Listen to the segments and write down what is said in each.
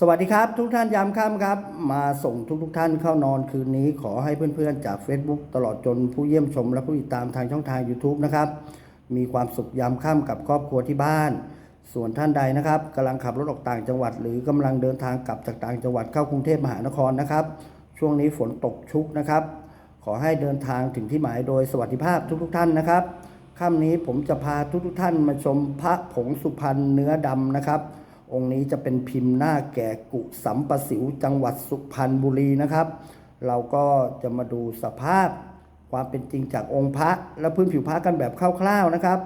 สวัสดีครับ ทุกท่านยามค่ำครับ มาส่งทุกทท่านเข้านอนคืนนี้ขอให้เพื่อนๆจาก Facebook ตลอดจนผู้เยี่ยมชมและผู้ติดตามทางช่องทาง YouTube นะครับ มีความสุขยามค่ำกับครอบครัวที่บ้าน ส่วนท่านใดนะครับกำลังขับรถออกต่างจังหวัด หรือกำลังเดินทางกลับจากต่างจังหวัดเข้ากรุงเทพมหานครนะครับ ช่วงนี้ฝนตกชุกนะครับ ขอให้เดินทางถึงที่หมายโดยสวัสดิภาพทุก ๆ ท่านนะครับค่ำนี้ผมจะพาทุกๆท่านมาชมพระผงสุพรรณเนื้อดำนะครับ องค์นี้จะเป็นพิมพ์หน้าแก่กุสัมปสิวจังหวัดสุพรรณบุรีนะครับ เราก็จะมาดูสภาพความเป็นจริงจากองค์พระและพื้นผิวพระกันแบบคร่าวๆนะครับ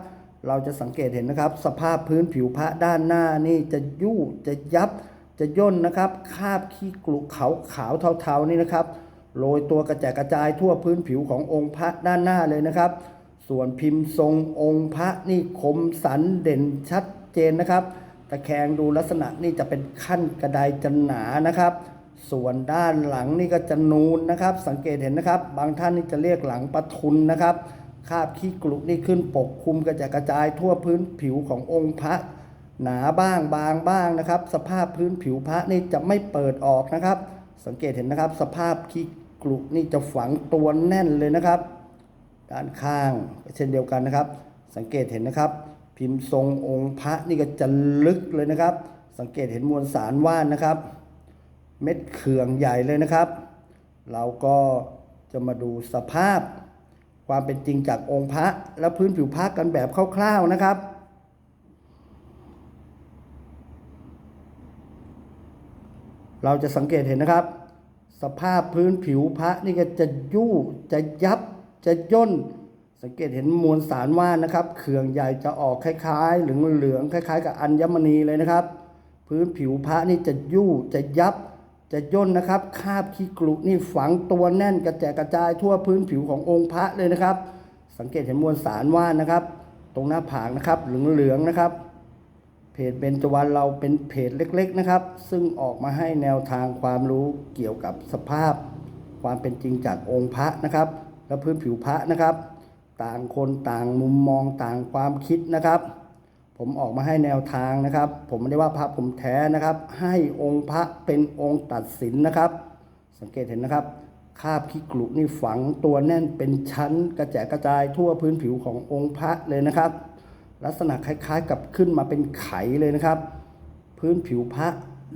เราจะสังเกตเห็นนะครับ สภาพพื้นผิวพระด้านหน้านี่จะยู่จะยับจะย่นนะครับคาบขี้กลุขาวขาวเทาๆนี่นะครับโรยตัวกระจายกระจายทั่วพื้นผิวขององค์พระด้านหน้าเลยนะครับ ส่วนพิมพ์ทรงองค์พระนี่คมสันเด่นชัดเจนนะครับ ตะแคงดูลักษณะนี่จะเป็นขั้นกระไดจะหนานะครับ ส่วนด้านหลังนี่ก็จะนูนนะครับ สังเกตเห็นนะครับ บางท่านนี่จะเรียกหลังปะทุนนะครับคาบขี้กลุนี่ขึ้นปกคลุมกระจายกระจายทั่วพื้นผิวขององค์พระ หนาบ้างบางบ้างนะครับ สภาพพื้นผิวพระนี่จะไม่เปิดออกนะครับ สังเกตเห็นนะครับ สภาพขี้กลุนี่จะฝังตัวแน่นเลยนะครับ ด้านข้างเช่นเดียวกันนะครับ สังเกตเห็นนะครับ พิมพ์ทรงองค์พระนี่ก็จะลึกเลยนะครับ สังเกตเห็นมวลสารว่านนะครับ เม็ดเขื่องใหญ่เลยนะครับ เราก็จะมาดูสภาพ ความเป็นจริงจากองค์พระและพื้นผิวพระกันแบบคร่าวๆนะครับเราจะสังเกตเห็นนะครับ สภาพพื้นผิวพระนี่ก็จะยู่จะยับจะย่น สังเกตเห็นมวลสารว่านนะครับเขื่องใหญ่จะออกคล้ายๆเหลืองเหลืองๆคล้าย ๆ กับอัญมณีเลยนะครับ พื้นผิวพระนี่จะยู่จะยับจะย่นนะครับคาบขี้กรุนี่ฝังตัวแน่นกระแจกกระจายทั่วพื้นผิวขององค์พระเลยนะครับ สังเกตเห็นมวลสารว่านนะครับ ตรงหน้าผากนะครับเหลืองๆนะครับเพจเบญจวรรณเราเป็นเพจเล็ก ๆนะครับ ซึ่งออกมาให้แนวทางความรู้เกี่ยวกับสภาพ ความเป็นจริงจากองค์พระนะครับ และพื้นผิวพระนะครับ ต่างคนต่างมุมมองต่างความคิดนะครับ ผมออกมาให้แนวทางนะครับ ผมไม่ได้ว่าพระผมแท้นะครับ ให้องค์พระเป็นองค์ตัดสินนะครับ สังเกตเห็นนะครับคาบขี้กลุนี่ฝังตัวแน่นเป็นชั้นกระแจกระจายทั่วพื้นผิวขององค์พระเลยนะครับ ลักษณะคล้ายๆกับขึ้นมาเป็นไขเลยนะครับ พื้นผิวพระ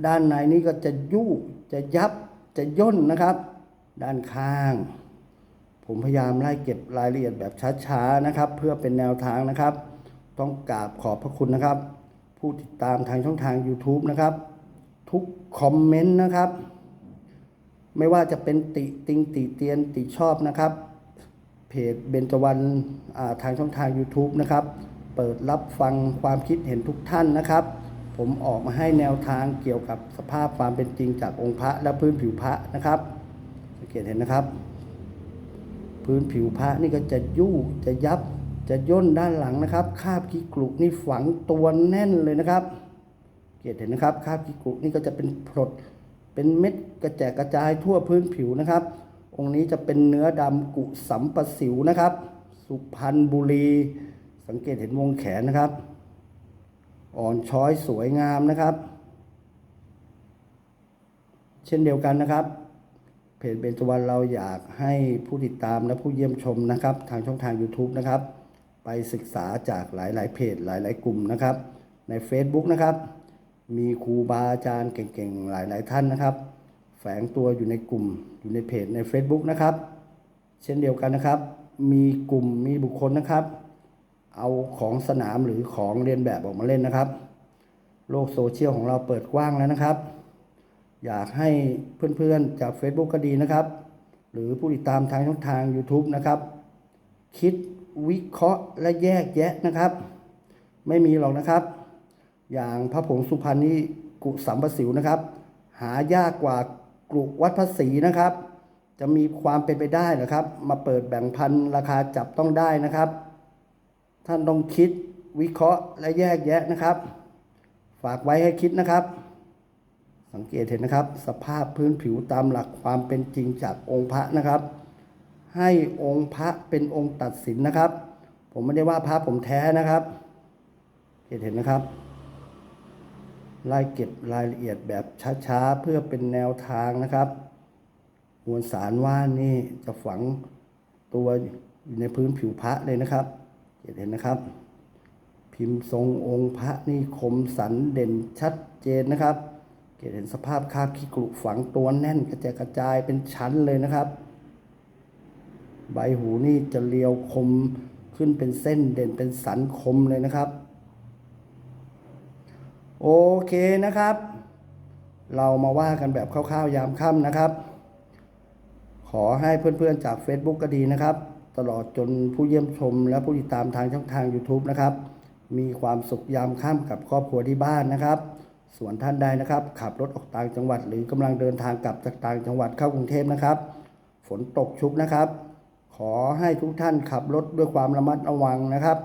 ด้านในนี่ก็จะยู่จะยับจะย่นนะครับ ด้านข้าง ผมพยายามไล่เก็บรายละเอียดแบบช้าๆนะครับ เพื่อเป็นแนวทางนะครับ ต้องกราบขอบพระคุณนะครับ ผู้ติดตามทางช่องทาง YouTube นะครับ ทุกคอมเมนต์นะครับ ไม่ว่าจะเป็นติติงติเตียนติชอบนะครับ เพจเบญจวรรณทางช่องทาง YouTube นะครับ เปิดรับฟังความคิดเห็นทุกท่านนะครับผมออกมาให้แนวทางเกี่ยวกับสภาพความเป็นจริงจากองค์พระและพื้นผิวพระนะครับ สังเกตเห็นนะครับ พื้นผิวพระนี่ก็จะยู่จะยับจะย่นด้านหลังนะครับคาบขี้กลุนี่ฝังตัวแน่นเลยนะครับเกตเห็นนะครับคาบขี้กลุนี่ก็จะเป็นผดเป็นเม็ดกระแจกกระจายทั่วพื้นผิวนะครับ องค์นี้จะเป็นเนื้อดำกุสัมประสิวนะครับ สุพรรณบุรี สังเกตเห็นวงแขนนะครับ อ่อนช้อยสวยงามนะครับ เช่นเดียวกันนะครับ เพจเบญจวรรณเราอยากให้ผู้ติดตามและผู้เยี่ยมชมนะครับ ทางช่องทาง YouTube นะครับ ไปศึกษาจากหลาย ๆ เพจหลาย ๆ กลุ่มนะครับ ใน Facebook นะครับ มีครูบาอาจารย์เก่ง ๆ หลาย ๆ ท่านนะครับ แฝงตัวอยู่ในกลุ่มอยู่ในเพจใน Facebook นะครับ เช่นเดียวกันนะครับ มีกลุ่มมีบุคคลนะครับ เอาของสนามหรือของเรียนแบบออกมาเล่นนะครับ โลกโซเชียลของเราเปิดกว้างแล้วนะครับ อยากให้เพื่อนๆจาก Facebook ก็ดีนะครับ หรือผู้ติดตามทางช่องทาง YouTube นะครับ คิดวิเคราะห์และแยกแยะนะครับ ไม่มีหรอกนะครับ อย่างพระผงสุพรรณนี่กุสัมประสิวนะครับ หายากกว่ากรุวัดพระศรีนะครับ จะมีความเป็นไปได้หรอครับ มาเปิดแบ่งพันราคาจับต้องได้นะครับ ท่านต้องคิดวิเคราะห์และแยกแยะนะครับ ฝากไว้ให้คิดนะครับ สังเกตเห็นนะครับ สภาพพื้นผิวตามหลักความเป็นจริงจากองค์พระนะครับ ให้องค์พระเป็นองค์ตัดสินนะครับ ผมไม่ได้ว่าพระผมแท้นะครับเห็นเห็นนะครับไล่เก็บรายละเอียดแบบช้าๆเพื่อเป็นแนวทางนะครับมวลสารว่านนี่จะฝังตัวอยู่ในพื้นผิวพระเลยนะครับเห็นนะครับ พิมพ์ทรงองค์พระนี่คมสันเด่นชัดเจนนะครับ เกศเห็นสภาพคาบขี้กรุฝังตัวแน่นกระจายกระจายเป็นชั้นเลยนะครับ ใบหูนี่จะเรียวคมขึ้นเป็นเส้นเด่นเป็นสันคมเลยนะครับ โอเคนะครับ เรามาว่ากันแบบคร่าวๆยามค่ำนะครับ ขอให้เพื่อนๆจาก Facebook ก็ดีนะครับ ตลอดจนผู้เยี่ยมชมและผู้ติดตามทางช่องทาง YouTube นะครับ มีความสุขยามค่ำกับครอบครัวที่บ้านนะครับ ส่วนท่านใดนะครับ ขับรถออกต่างจังหวัด หรือกำลังเดินทางกลับจากต่างจังหวัดเข้ากรุงเทพนะครับ ฝนตกชุกนะครับ ขอให้ทุกท่านขับรถด้วยความระมัดระวังนะครับ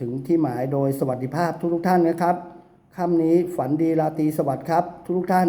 ถึงที่หมายโดยสวัสดิภาพทุกๆท่านนะครับค่ำนี้ฝันดีราตรีสวัสดิ์ครับ ทุกๆท่าน